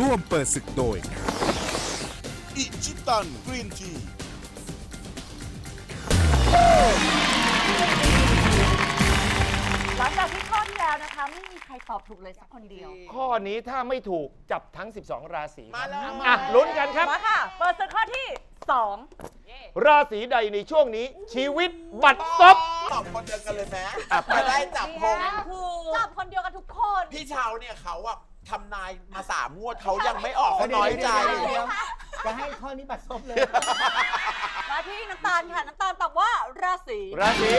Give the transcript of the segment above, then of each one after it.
ร่วมเปิดศึกโดย อิชิตันกรีนที หลังจากที่ข้อที่แล้วนะคะ ไม่มีใครตอบถูกเลยสักคนเดียวข้อนี้ถ้าไม่ถูกจับทั้ง 12 ราศีมาแล้วอะลุ้นกันครับ มาค่ะ เปิดศึกข้อที่ราศีใดในช่วงนี้ ชีวิตบัดซบ ตอบคนเดียวกันเลยไหมอะไป จะได้จับพง2จับคนเดียวกันทุกคน พี่เชาวเนี่ยเขาอะ ทำนายมาสามงวดเขายังไม่ออกเขาน้อยใจจะให้ข้อนี้บัตรซบเลย มาที่น้ำตาลค่ะน้ำตาลตอบว่าราศีราศี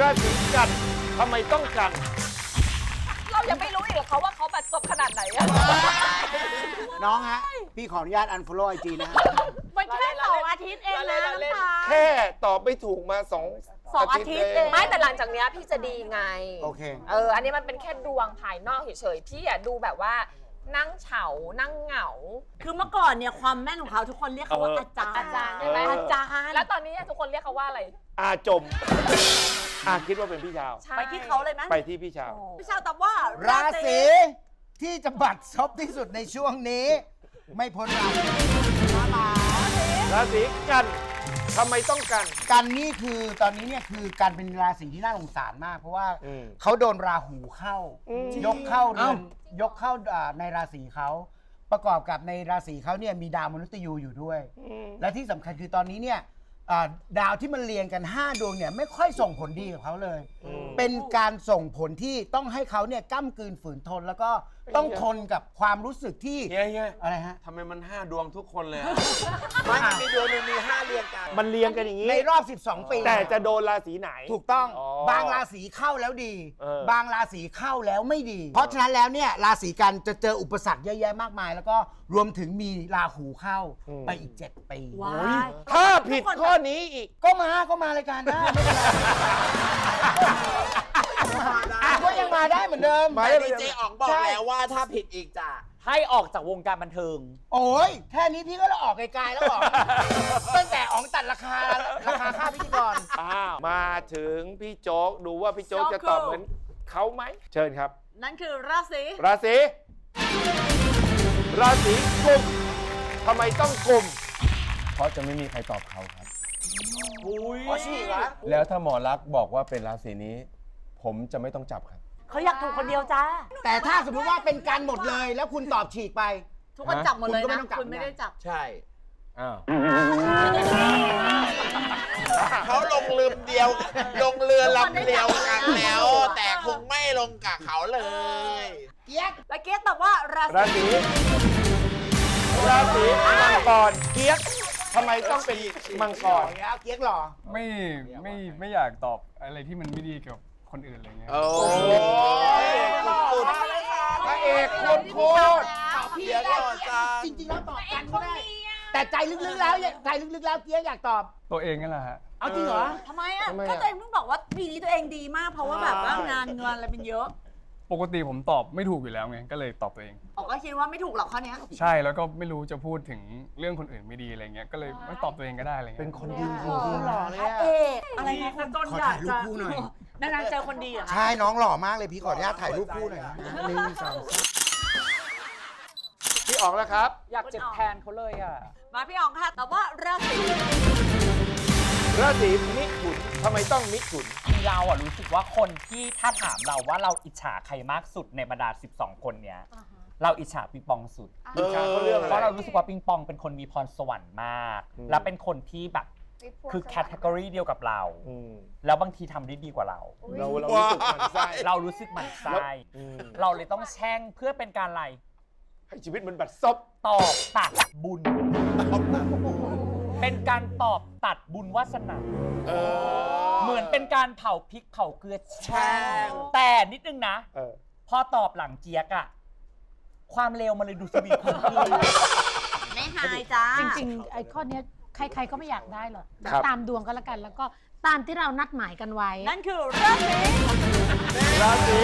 ราศีกันทำไมต้องกัน เรายังไม่รู้อีกเหรอเขาว่าเขาบัดซบขนาดไหนอะ น้องฮะ พี่ขออนุญาตอันฟอลโล่ไอจีนะฮะ มันแค่สองอาทิตย์เองนะน้ำตาล แค่ตอบไม่ถูกมาสอง สองอาทิตย์เองไม่แต่หลังจากเนี้ยพี่จะดีไง โอเค เออ อันนี้มันเป็นแค่ดวงภายนอกเฉยๆ พี่อะดูแบบว่านั่งเฉา นั่งเหงา คือเมื่อก่อนเนี่ยความแม่นของเขาทุกคนเรียกเขาว่าเออออาจารย์อาจารย์ใช่ไหม อาจารย์แล้วตอนนี้ทุกคนเรียกเขาว่าอะไร อาจม อาคิดว่าเป็นพี่ชาว ใช่ ไปที่เขาเลยไหมไปที่พี่ชาว พี่ชาวตอบว่าราศีที่จะบัตรซบที่สุดในช่วงนี้ ไม่พ้นราศีมาลาราศีกัน ทำไมต้องกัน กันนี่คือตอนนี้เนี่ยคือการเป็นราศีที่น่าสงสารมาก เพราะว่าอืม เขาโดนราหูเข้าอืมยกเข้าเดือนยกเข้าอ่าในราศีเขาประกอบกับในราศีเขาเนี่ยมีดาวมนุษย์ยูอยู่ด้วย และที่สำคัญคือตอนนี้เนี่ยอ่าดาวที่มันเรียงกัน 5 ดวงเนี่ยไม่ค่อยส่งผลดีกับเขาเลยอืมเป็นการส่งผลที่ต้องให้เขาเนี่ยก้ากลืนฝืนทน แล้วก็ ต้องทนกับความรู้สึกที่เฮียเฮียอะไรฮะทำไมมันห้าดวงทุกคนเลยอะ ไม่มันมีดวงหนึงมีห้าเรียงกันมันเรียงกันอย่างนี้ ในรอบ 12 ปีแต่จะโดนราศีไหน ถูกต้องอ๋อบางราศีเข้าแล้วดี เออ บางราศีเข้าแล้วไม่ดี เพราะฉะนั้นแล้วเนี่ยราศีกันจะเจออุปสรรคเยอะแยะมากมาย แล้วก็รวมถึงมีราหูเข้าไปอีก 7 ปี ว้ายถ้าผิดข้อนี้อีก ก็มาก็มารายการได้ไม่เป็นไรอะก็ยังมา ได้เหมือนเดิมมาแต่ดีเจอ๋องบอกใช่ แล้วว่าถ้าผิดอีกจะให้ออกจากวงการบันเทิง โอ้ยแค่นี้พี่ก็ละออกไกลๆแล้วบอก ตั้งแต่อ๋องตัดราคาราคาค่าพิธีกร อ้าว มาถึงพี่โจ๊กดูว่าพี่โจ๊กจะตอบเหมือนเขาไหม เชิญครับ นั่นคือราศีราศีราศีกุมทำไมต้องกุมเพราะจะไม่มีใครตอบเขาครับอ๋อฉีกเหรอแล้วถ้าหมอรักษณ์บอกว่าเป็นราศีนี้ ผมจะไม่ต้องจับครับ เขาอยากถูกคนเดียวจ้า แต่ถ้าสมมติว่าเป็นการหมดเลย แล้วคุณตอบฉีกไป ทุกคนจับหมดเลยคุณก็ไม่นะต้องจับ คุณไม่ได้จับ ใช่ อ้าวเขาลงเรือเดียว ลงเรือลำเดียวกันแล้ว แต่คงไม่ลงกับเขาเลย เกียกและเกียรติตอบว่าราราศีศีราศีมังกรเกียกทำไมต้องเป็นมังกรแล้วเกียกหล่อไม่ไม่ไม่อยากตอบอะไรที่มันไม่ดีเกี่ยวกับ คนอื่นอะไรเงี้ย โอ้ยสุดพระเอกคนโคตรตอบพี่เกียกได้หล่อจังจริงๆแล้วตอบกันก็ได้ แต่ใจลึกๆแล้วเนี่ยใจลึกๆแล้วเกียกอยากตอบ ตัวเองนั่นแหละฮะ เอาจริงเหรอ ทำไมอะทำไมอะก็ตัวเองเพิ่งบอกว่าปีนี้ตัวเองดีมากเพราะว่าแบบว่างานเงินอะไรเป็นเยอะ ปกติผมตอบไม่ถูกอยู่แล้วไงก็เลยตอบตัวเอง ออกก็คิดว่าไม่ถูกหรอกข้อเนี้ย ใช่แล้วก็ไม่รู้จะพูดถึงเรื่องคนอื่นไม่ดีอะไรเงี้ยก็เลยไม่ตอบตัวเองก็ได้อะไรเงี้ยเป็นคนดีจโอ้ริงหล่อเลยอะ เอกอะไรนะคนต้นขออยาถ่ากยรูจะปคู่หน่อย นานๆเจอคนดีเหรอคะ ใช่ น้องหล่อมากเลยพี่ขออนุญาตถ่ายรูปคู่หน่อยนะหนึ่งสองๆพี่ออกแล้วครับ อยากเจ็บแทนเขาเลยอะ มาพี่อ๋องค่ะตอบว่าราศี ราศีมิถุน ทำไมต้องมิถุน คือเราอะรู้สึกว่าคนที่ถ้าถามเราว่าเราอิจฉาใครมากสุดในบรรดา 12 คนเนี้ย เราอิจฉาปิงปองสุดอิจฉาเขาเรื่องอะไร เพราะเรารู้สึกว่าปิงปองเป็นคนมีพรสวรรค์มาก อืม และเป็นคนที่แบบคือแคตตากรีเดียวกับเรา อืมแล้วบางทีทำได้ดีกว่าเรา เราเรารู้สึกหมันไส้เรารู้สึกหมั่นไส้อืมเราเลยต้องแช่งเพื่อเป็นการอะไรให้ชีวิตมันบัดซบตอบตัดบุญ เป็นการตอบตัดบุญวาสนาเออ เหมือนเป็นการเผาพริกเผาเกลือแช่แช่งงแต่นิดนึงนะ เออ พอตอบหลังเจี๊ยกอะความเร็วมันเลยดูสวีทขึ้นไม่หายจ้าจริงๆไอ้ข้อเนี้ยใครๆก็ไม่อยากได้หรอกครับ ตามดวงก็แล้วกัน แล้วก็ตามที่เรานัดหมายกันไว้ นั่นคือราศีราศี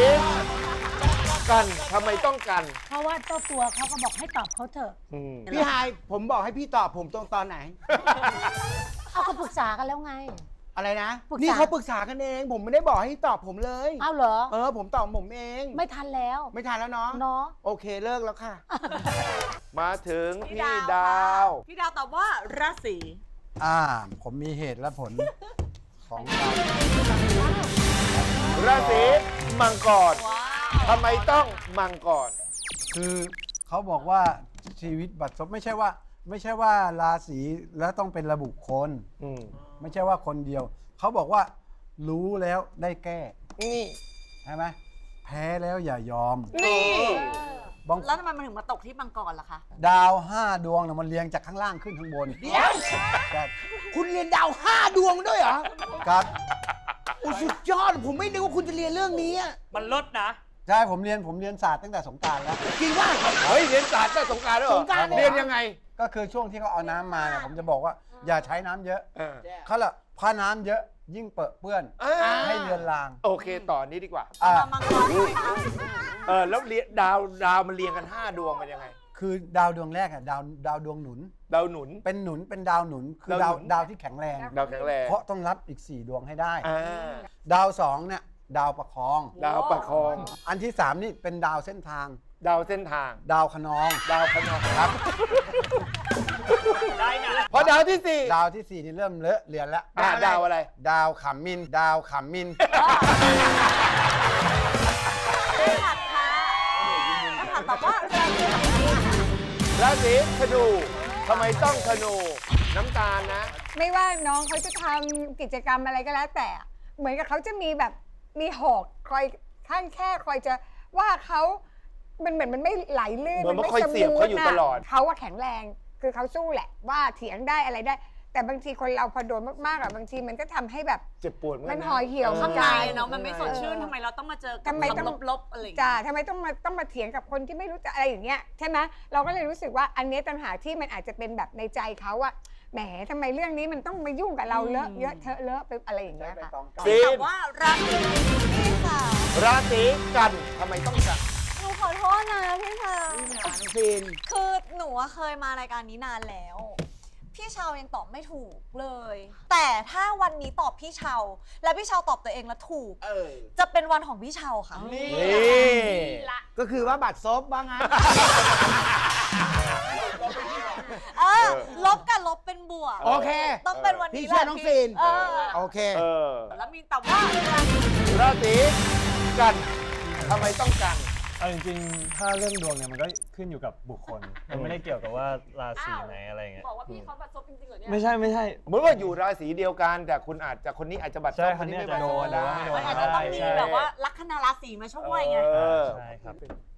กันทำไมต้องกันเพราะว่าเจ้าตัวเขาก็บอกให้ตอบเขาเถอะอืมพี่ไฮายผมบอกให้พี่ตอบผมตรงตอนไหน เอาก็ปรึกษากันแล้วไง อะไรนะ ปรึกษานี่เขาปรึกษากันเอง ผมไม่ได้บอกให้ตอบผมเลย เอาเหรอ เออ ผมตอบผมเองไม่ทันแล้วไม่ทันแล้วเนาะเนาะโอเคเลิกแล้วค่ะ มาถึงพี่พี่ดาวดาว พี่ดาวตอบว่าราศีอ่า ผมมีเหตุและผล ของเราราศีมังกรทำไมต้องมังกรคือเขาบอกว่าชีวิตบัตรซบไม่ใช่ว่า ไม่ใช่ว่าราศีแล้วต้องเป็นระบุคน อืมไม่ใช่ว่าคนเดียว เขาบอกว่า รู้แล้วได้แก้นี่ ใช่ไหมแพ้แล้วอย่ายอมนี่ บางแล้วทำไมมันถึงมาตกที่มังกรล่ะคะ ดาวห้าดวงนะมันเรียงจากข้างล่างขึ้นข้างบนเดี๋ยว ครับคุณเรียนดาวห้าดวงด้วยเหรอครับ โอ้สุดยอด ผมไม่นึกว่าคุณจะเรียนเรื่องนี้อะมันลดนะ ใช่ผมเรียนผมเรียนศาสตร์ตั้งแต่สงกรารแล้ว จริงว่า เฮ้ยเรียนศาสตร์ได้สงกรารด้วยเหรอสงกรานต์เลยเหรอ เรียนยังไงก็คือช่วงที่เขาเอาน้ำมาเนี่ยผมจะบอกว่าอย่าใช้น้ำเยอะเออเขาละพาน้ำเยอะยิ่งเปรอะเปื้อน อ่าให้เลือนลางโอเคต่อนี้ดีกว่า อ่ามังกรใช่ไหมคะเออแล้วเรียนดาวดาวมันเรียงกัน 5 ดวงมันยังไง คือดาวดวงแรกอะดาวดาวดวงหนุน ดาวหนุน เป็นหนุนเป็นดาวหนุนคือดาวดาวหนุน ดาวที่แข็งแรง ดาวแข็งแรงเพราะต้องรับอีก 4 ดวงให้ได้ อ่าดาวสองเนี่ย ดาวประคอง ดาวประคอง อันที่ 3 นี่เป็นดาวเส้นทาง ดาวเส้นทาง ดาวขนอง ดาวพนองครับ ได้นะ พอดาวที่สี่ดาวทีสี่4 นี่เริ่มเลอะเลือนแล้ว อ่าดาวอะไร ดาวขำมิน ดาวขำมินไม่ผัดค่ะไม่ผัดตอบว่าราศีราศีธนูทำไมต้องธนู น้ำตาลนะ ไม่ว่าน้องเขาจะทำกิจกรรมอะไรก็แล้วแต่ เหมือนกับเขาจะมีแบบ มีหอกคอยข้างแค่คอยจะว่าเขามันเหมือนมันไม่ไหลลื่นเหมือนมันไคอยเสียบเขาอยู่สมูทตลอด เขาว่าแข็งแรงคือเขาสู้แหละ ว่าเถียงได้อะไรได้ แต่บางทีคนเราพอโดนมากๆอะบางทีมันก็ทำให้แบบ เจ็บปวดเหมือนมักันนนะ ห่อเหี่ยวข้างใจในเนาะมันไม่สดชื่นทำไมเราต้องมาเจอกับทำไมต้องคำลบๆอะไรอย่างจ้าเงี้ยทำไมต้องมาต้องมาเถียงกับคนที่ไม่รู้จะอะไรอย่างเงี้ยใช่ไหมเราก็เลยรู้สึกว่าอันเนี้ยต่างหากที่มันอาจจะเป็นแบบในใจเขาอะ แหมทำไมเรื่องนี้มันต้องมายุ่งกับเราเลอะเยอะเทอะเลอะไปอะไรอย่างเงี้ยค่ะ ซีตอนบว่าราศีนี่ค่ะ ราศีกันทำไมต้องกันหนูขอโทษนะพี่ชาวซีน คือหนูอะเคยมารายการนี้นานแล้ว พี่ชาวยังตอบไม่ถูกเลย แต่ถ้าวันนี้ตอบพี่ชาวและพี่ชาวตอบตัวเองแล้วถูก เออ จะเป็นวันของพี่ชาวค่ะ นี่ ก็คือว่าบัตรซบว่างั้น เออ ลบกับลบเป็นบวก โอเค ต้องเป็นวันพี่นี้เชื่อน้องซีน เออโอเค เออแล้วมีนตอบว่าราศีราศีกันทำไมต้องกัน เอาจริงๆ ถ้าเรื่องดวงเนี่ยมันก็ขึ้นอยู่กับบุคคล มันไม่ได้เกี่ยวกับว่าราศีไหนอะไรเงี้ย บอกว่าพี่เขาบัตรซบจริงๆเหรอเนี่ย ไม่ใช่ไม่ใช่ เหมือนว่าอยู่ราศีเดียวกัน แต่คุณอาจจะคนนี้อาจจะบัตรใช่ซบคนนี้อาจไม่จะโดนบัตรซบหรือว่าไม่โดนมันอาจจะต้องมีแบบว่าลัคนาราศีมาช่วยไง เออ ใช่ครับ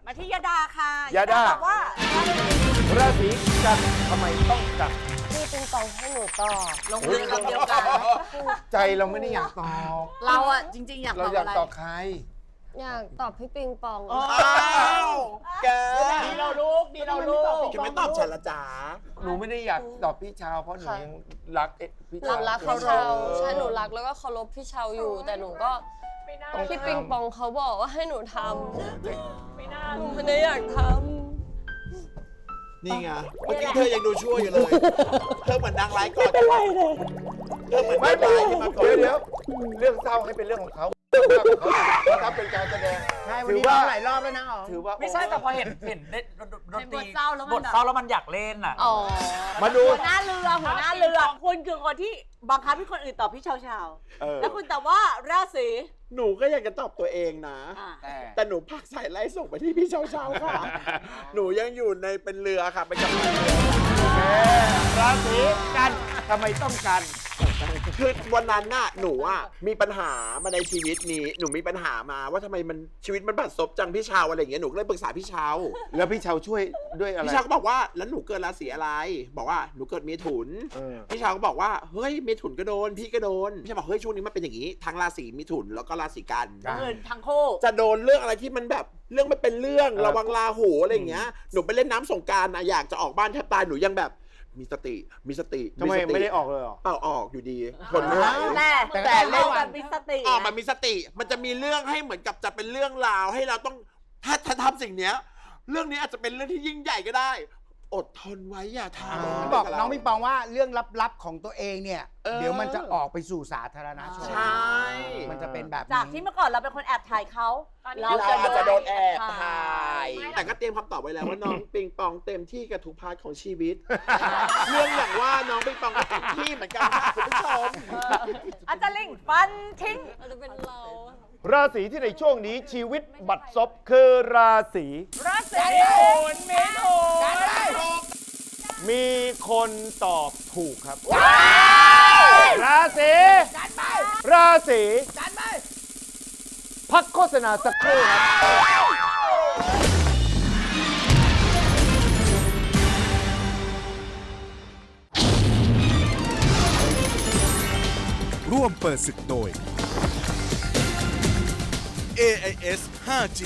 มาที่ยาดาค่ะยาดา ตอบว่าราศีราศีกันทำไมต้องกันพี่ปิงปองให้หนูตอบลงเรือลำเดียวกัน ใจเราไม่ได้อยากตอบ เราอะจริง ๆ อยากเราตอบอยากอะไร ตอบใคร อยากตอบพี่ปิงปองอ้าวแกดีเราลูกดีเราลูกจะไม่ตอบฉันละจ๋า หนูไม่ได้อยากตอบพี่ชาวเพราะหนูยังรักเอ๊ะพี่หนูชาวรักเขาชาวใช่หนูรักแล้วก็เคารพพี่เชาอยู่ แต่หนูก็ไม่น่าพี่ปิงปองเขาบอกว่าให้หนูทไม่น่าำหนูไม่ได้อยากทนี่ไง เมื่อกี้เธอยังดูชั่วอยู่เลย เธอเหมือนนางร้ายก่อนเธอเหมือนไม่นางเป็นไรร้ายที่มาก่อนเดี๋ยวเดี๋ยวเรื่องเศร้าให้เป็นเรื่องของเขา ถ้าเป็นการแสดง ใช่วันถือนี้ร้ว่า องหลายรอบแล้วนะอ๋อ ถือว่า ไม่ใช่แต่พอเห็นเห็นเล่นดนตรีบทเศร้าแล้วมัน บทเศร้าแล้วมันอยากเล่นอะำอ๋อมาดู หัวหน้าเรือหัวหน้าเรือคุณคือคนที่บังคับให้คนอื่นตอบพี่ชาวชาวเออๆแล้วคุณตอบว่าราศีหนูก็อยากจะตอบตัวเองนะ อ่าแต่หนูพักสายไล่ส่งไปที่พี่เช้าเช้าๆค่ะ หนูยังอยู่ในเป็นเรือค่ะเป็นกัปตันเรือราศีกันทำไมต้องกัน คือวันนั้นน่ะหนูอะมีปัญหามาในชีวิตนี้หนูมีปัญหามาว่าทำไมมันชีวิตมันบัดซบจังพี่เชาวอะไรอย่างเงี้ยหนูก็เลยปรึกษาพี่เชาวแล้วพี่ชาวช่วยด้วยอะไร พี่เชาวก็บอกว่าแล้วหนูเกิดราศีอะไร บอกว่าหนูเกิดเมถุนเออ พี่เชาวก็บอกว่าเฮ้ยเมถุนก็โดน พี่ก็โดนพี่เชาวบอกเฮ้ยช่วงนี้มันเป็นอย่างนี้ทั้งราศีเมถุนแล้วก็ราศีกันก็คือทั้งคู่จะโดนเรื่องอะไรที่มันแบบเรื่องไม่เป็นเรื่องเออ ระวังลาหูอะไรอย่างเงี้ยหนูไปเล่นน้ำสงกรารนะอยากจะออกบ้านแทบตายหนูยังแบบ มีสติ มีสติทำไมสติไม่ได้ออกเลยเหรอ เปล่าออกอยู่ดีทนไม่ไหวแต่แต่แต่เล่เล่นนวักันนมีสติออกนะมันมีสติ มันจะมีเรื่องให้เหมือนกับจะเป็นเรื่องราวให้เราต้องถ้าถ้าทำสิ่งเนี้ย เรื่องนี้อาจจะเป็นเรื่องที่ยิ่งใหญ่ก็ได้ อดทนไว้อย่าทำบอกน้องปิงปองว่าเรื่องลับๆของตัวเองเนี่ยเออเดี๋ยวมันจะออกไปสู่สาธารณชนใช่ มันจะเป็นแบบจากนี้ ที่เมื่อก่อนเราเป็นคนแอบถ่ายเขาเราอาจจะโดนแอบถ่ายแต่ ก็เตรียมคำตอบไว้แล้วว่าน้องปิงปองเต็มที่กับทุกพาร์ทของชีวิต เรื่องอย่างว่าน้องปิงปองก็เต็มที่เหมือนกันค่ะคุณผู้ชม อาจารย์ลิงฟันทิ้งจะเป็นเราราศีที่ในช่วงนี้ชีวิตบัดซบคือราศีราศีมีคนตอบถูกครับ ราศีราศีพักโฆษณาสักครู่ครับ วมเปิดศึกโดย AIS 5G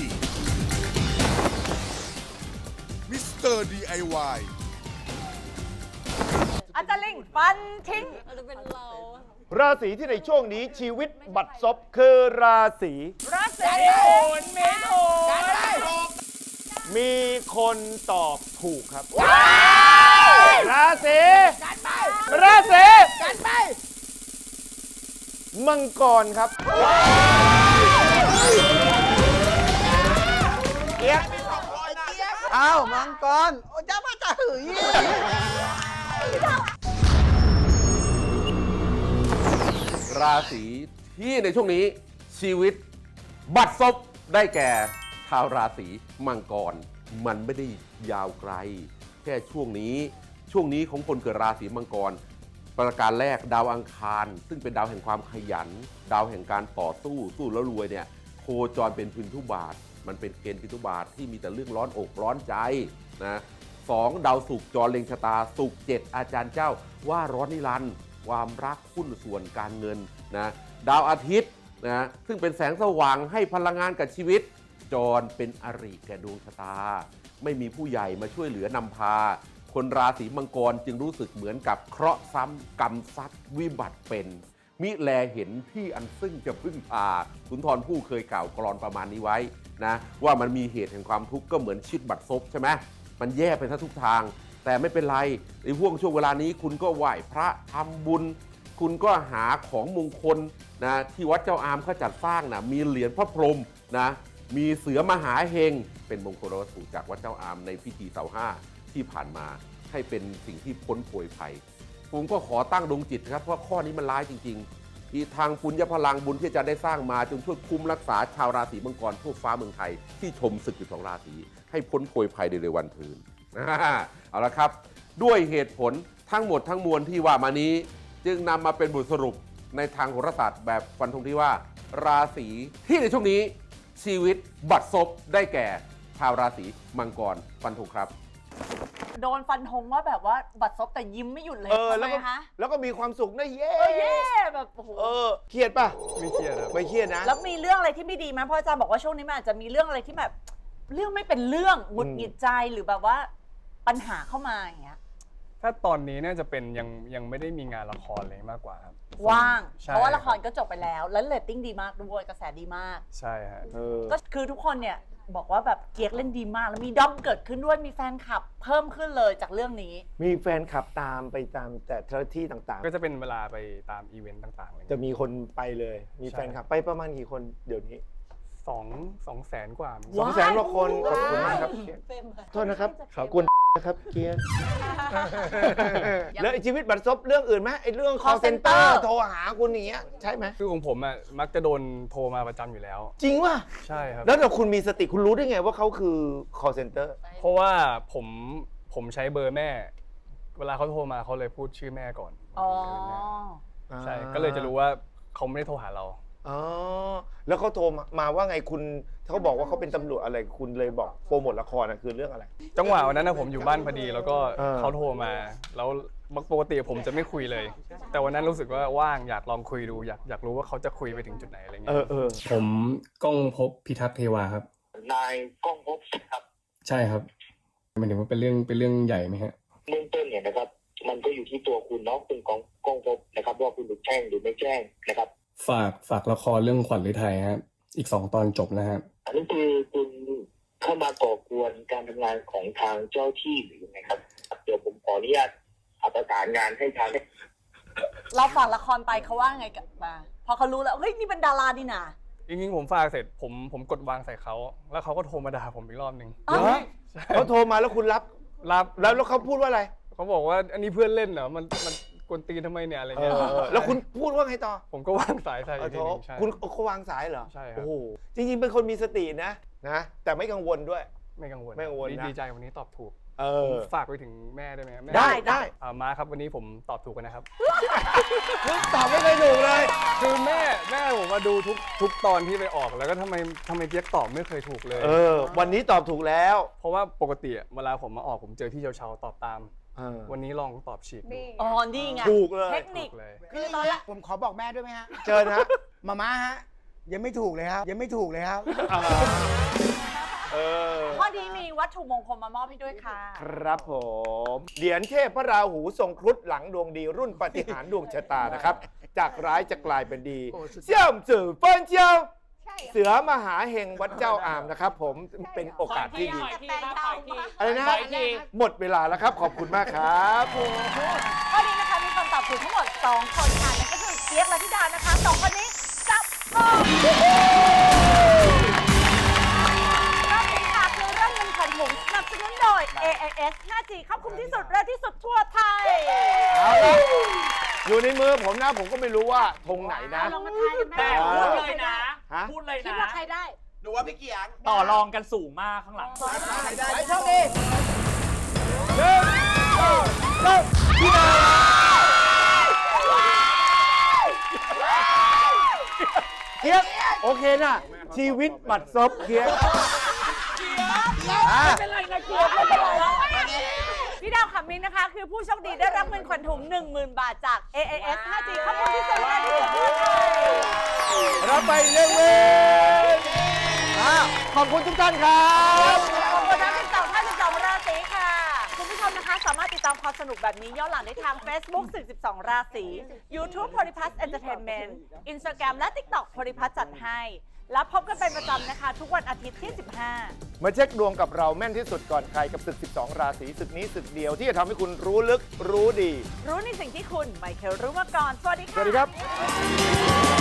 มิสเตอร์ DIY อาจารย์ลิงฟันทิ้งจะเป็นเราราศีที่ในช่วงนี้ชีวิตบัดซบคือราศีราศีมีคนตอบถูกครับ ราศีราศี มังกรครับเกียรติอ้าวมังกรโอ้จ้ามาจะหืยราศีที่ในช่วงนี้ชีวิต บัดซบได้แก่ชาวราศีมังกร มันไม่ได้ยาวไกล แค่ช่วงนี้ช่วงนี้ของคนเกิดราศีมังกร ประการแรกดาวอังคาร ซึ่งเป็นดาวแห่งความขยัน ดาวแห่งการต่อสู้สู้แล้วรวยเนี่ยโคจรเป็นพินทุบาท มันเป็นเกณฑ์พินทุบาทที่มีแต่เรื่องร้อนอกร้อนใจนะสองดาวศุกจรเล็งชะตาศุกเจ็ดอาจารย์เจ้า ว่าร้อนนิรันด์ความรักหุ้นส่วนการเงินนะดาวอาทิตย์นะซึ่งเป็นแสงสว่างให้พลังงานกับชีวิต จรเป็นอริแก่ดวงชะตา ไม่มีผู้ใหญ่มาช่วยเหลือนำพา คนราศีมังกรจึงรู้สึกเหมือนกับเคราะห์ซ้ำกรรมซัดวิบัติเป็น มิแลเห็นที่อันซึ่งจะพึ่งพาสุนทรผู้เคยกล่าวกรอนประมาณนี้ไว้นะว่ามันมีเหตุแห่งความทุกข์ก็เหมือนชิดบัตรซบใช่ไหมมันแย่ไปทั้งทุกทาง แต่ไม่เป็นไรในห่วงช่วงเวลานี้คุณก็ไหว้พระทำบุญ คุณก็หาของมงคลนะที่วัดเจ้าอามเขาจัดสร้างนะมีเหรียญพระพรหมนะมีเสือมหาเฮงเป็นมงคลวัตถุจากวัดเจ้าอามในพิธีเสาห้า ที่ผ่านมาให้เป็นสิ่งที่พ้นโผยภัย ผมก็ขอตั้งดวงจิตครับเพราะข้อนี้มันร้ายจริง ๆ อีทางปุญญพลังบุญที่จะได้สร้างมาจงช่วยคุ้มรักษาชาวราศีมังกรทั่วฟ้าเมืองไทย ที่ชมศึกอยู่สองราศีให้พ้นโผยภัยในเร็ววันทินเอาละครับ ด้วยเหตุผลทั้งหมดทั้งมวลที่ว่ามานี้ จึงนำมาเป็นบทสรุปในทางโหราศาสตร์แบบฟันธงที่ว่า ราศีที่ในช่วงนี้ชีวิตบัดซบได้แก่ชาวราศีมังกรฟันธงครับ โดนฟันธงว่าแบบว่าบัตรซบแต่ยิ้มไม่หยุดเลยเออ ทำแล้วไมก็คะแล้วก็มีความสุขนะเย้ เออเย่แบบโอ้โหเออเครียดป่ะ ไม่เครียดครับไม่เครียดนะแล้วมีเรื่องอะไรที่ไม่ดีไหมเพราะอาจารย์บอกว่าช่วงนี้มันอาจจะมีเรื่องอะไรที่แบบ เรื่องไม่เป็นเรื่องหงุดหงิดใจหรือแบบว่า ปัญหาเข้ามาอย่างเงี้ย ถ้าตอนนี้น่าจะเป็นยังยังไม่ได้มีงานละครเลยมากกว่าครับว่าง ใช่เพราะว่าละครก็จบไปแล้ว แล้วเรตติ้งดีมากด้วยกระแสดีมาก ใช่ฮะก็คือทุกคนเนี่ย บอกว่าแบบเกียกเล่นดีมากแล้วมีด้อมเกิดขึ้นด้วยมีแฟนคลับ เพิ่มขึ้นเลยจากเรื่องนี้ มีแฟนคลับตามไปตามแต่ละที่ต่างก็จะเป็นเวลาไปตามอีเวนต์ต่างๆอะไรๆ จะเงี้ย มีคนไปเลย มีใช่ แฟนคลับไปประมาณกี่คนเดี๋ยวนี้ สองสองแสนกว่า สองแสนกว่าคนขอบคุณมากครับเต็มเลยโทษนะครับกวนนะครับเกียร์แล้วไอ้ชีวิตบัตรซบเรื่องอื่นไหมไอ้เรื่อง call center โทรหาคุณอย่างเงี้ยใช่ไหมคือของผมอะมักจะโดนโทรมาประจำอยู่แล้ว จริงว่ะใช่ครับแล้วแต่คุณมีสติคุณรู้ได้ไงว่าเขาคือ call center เพราะว่าผมผมใช้เบอร์แม่ เวลาเขาโทรมาเขาเลยพูดชื่อแม่ก่อนอ๋อใช่ก็เลยจะรู้ว่าเขาไม่ได้โทรหาเรา อ๋อแล้วเขาโทรมามาว่าไงคุณเขาบอกว่าเขาเป็นตำรวจอะไรคุณเลยบอกโปรโมทละครนะคือเรื่องอะไร จังหวะวันนั้นนะผมอยู่บ้านพอดี แล้วก็เออ เขาโทรมา แล้วปกติผมจะไม่คุยเลย แต่วันนั้นรู้สึกว่าว่างอยากลองคุยดูอยากอยากรู้ว่าเขาจะคุยไปถึงจุดไหนอะไรเงี้เอยอเออผมก้องพบพิทักษ์เทวาครับ นายก้องพบครับใช่ครับหมายถึงว่าเป็นเรื่องเป็นเรื่องใหญ่ไหมฮะ เบื้องต้นเนี่ยนะครับ มันก็อยู่ที่ตัวคุณเนาะคุณกองก้องพบนะครับ ว่าคุณถูกแจ้งหรือไม่แจ้งนะครับ ฝากฝากละครเรื่องขวัญฤทัยครับอีกสองตอนจบนะครับอันนี้คือคุณเข้ามาก่อกวนการทำงานของทางเจ้าที่หรือยังไงครับอนุญาตอาประสานงานให้ทางเราฝากละครไปเขาว่าไงกลับมาพอเขารู้แล้วเฮ้ยนี่เป็นดารานี่นาจริงๆผมฝากเสร็จผมผมกดวางใส่เขาแล้วเขาก็โทรมาด่าผมอีกรอบหนึ่งเหรอเขาโทรมาแล้วคุณรับรับแล้วแล้วเขาพูดว่าอะไรเขาบอกว่าอันนี้เพื่อนเล่นเหรอมันมัน กวนตีนทำไมเนี่ยอะไรเอเงี้ยอแล้วคุณพูดว่าไงต่อผมก็วางสายใส่อีเอากโททีหนึงใช่ คุณเขาวางสายเหรอใช่ครับ โอ้โหจริงๆเป็นคนมีสตินะนะ แต่ไม่กังวลด้วย ไม่กังวลไม่กังวลดีนะ ดีใจวันนี้ตอบถูก เออ ผมฝากไปถึงแม่ได้ไหมครับแม่ได้ได้ อ่ามาครับวันนี้ผมตอบถูกกันนะครับ ตอบไม่เคยถูกเลย คือแม่แม่ผมมาดูทุกทุกตอนที่ไปออกแล้วก็ทำไมทำไมเปียกตอบไม่เคยถูกเลย เออ วันนี้ตอบถูกแล้วเพราะว่าปกติอะเวลาผมมาออกผมเจอพี่เชาเชาๆตอบตาม เออวันนี้ลองตอบฉีกดูอ๋อนี่ไงถูกเลยเทคนิค ถูกเลย คือตอนแรกผมขอบอกแม่ด้วยไหมฮะ เชิญฮะมาม่าฮะ ยังไม่ถูกเลยครับ ยังไม่ถูกเลยครับ เออ ข้อนี้มีวัตถุมงคลมามอบให้ด้วยค่ะ ครับผม เหรียญเทพพระราหูทรงครุฑหลังดวงดีรุ่นปฏิหารย์ดวงชะตานะครับ จากร้ายจะกลายเป็นดีเสี่ยมสื่อเฟินเจียวเสือมหาเฮงวัดเจ้าอามนะครับ ผมเป็นโอกาสที่ดีอะไรนะฮะหมดเวลาแล้วครับ ขอบคุณมากครับ ข้อนี้นะคะมีคำตอบถูกทั้งหมด 2 คนค่ะนั่นก็คือเกียกและธิดานะคะสองคนนี้จับออก รื่องเงินขวัญถุงสนับสนุนโดย AIS 5G ครอบคลุมที่สุดเร็วที่สุดทั่วไทยเอาละอยู่ในมือผมนะผมก็ไม่รู้ว่าธงไหนนะ ลองมาทายกันไหมแต่พูดเลยนะ ฮะ พูดเลยคิดนะ ว่าใครได้ดูว่าพี่เกียงต่อรองกันสูงมากข้างหลังไปโชคดีพี่ดาเกียกโอเคนะชีวิตบัดซบเกียกอะ ไม่เป็นไรนะเกียร์ไม่เป็นไรพี่ดาวขำมินนะคะ คือผู้โชคดีได้รับเงินขวัญถุง 10,000 บาทจาก AIS 5G ครอบคลุมที่สุดเร็วที่สุดทั่วไทยรับไปเรื่องเลยอะขอบคุณทุกท่านครับ ความสนุกแบบนี้ย้อนหลังได้ทาง Facebook สึก12ราศี YouTube p o l y p l u s Entertainment Instagram และ TikTok p o l y p l u s จัดให้ แล้วพบกันเป็นประจำนะคะ ทุกวันอาทิตย์ที่ 15 มาเช็คดวงกับเราแม่นที่สุดก่อนใครกับศึก 12 ราศีศึกนี้ศึกเดียวที่จะทำให้คุณรู้ลึกรู้ดี รู้ในสิ่งที่คุณไม่เคยรู้มาก่อน สวัสดีค่ะสวัสดีครับ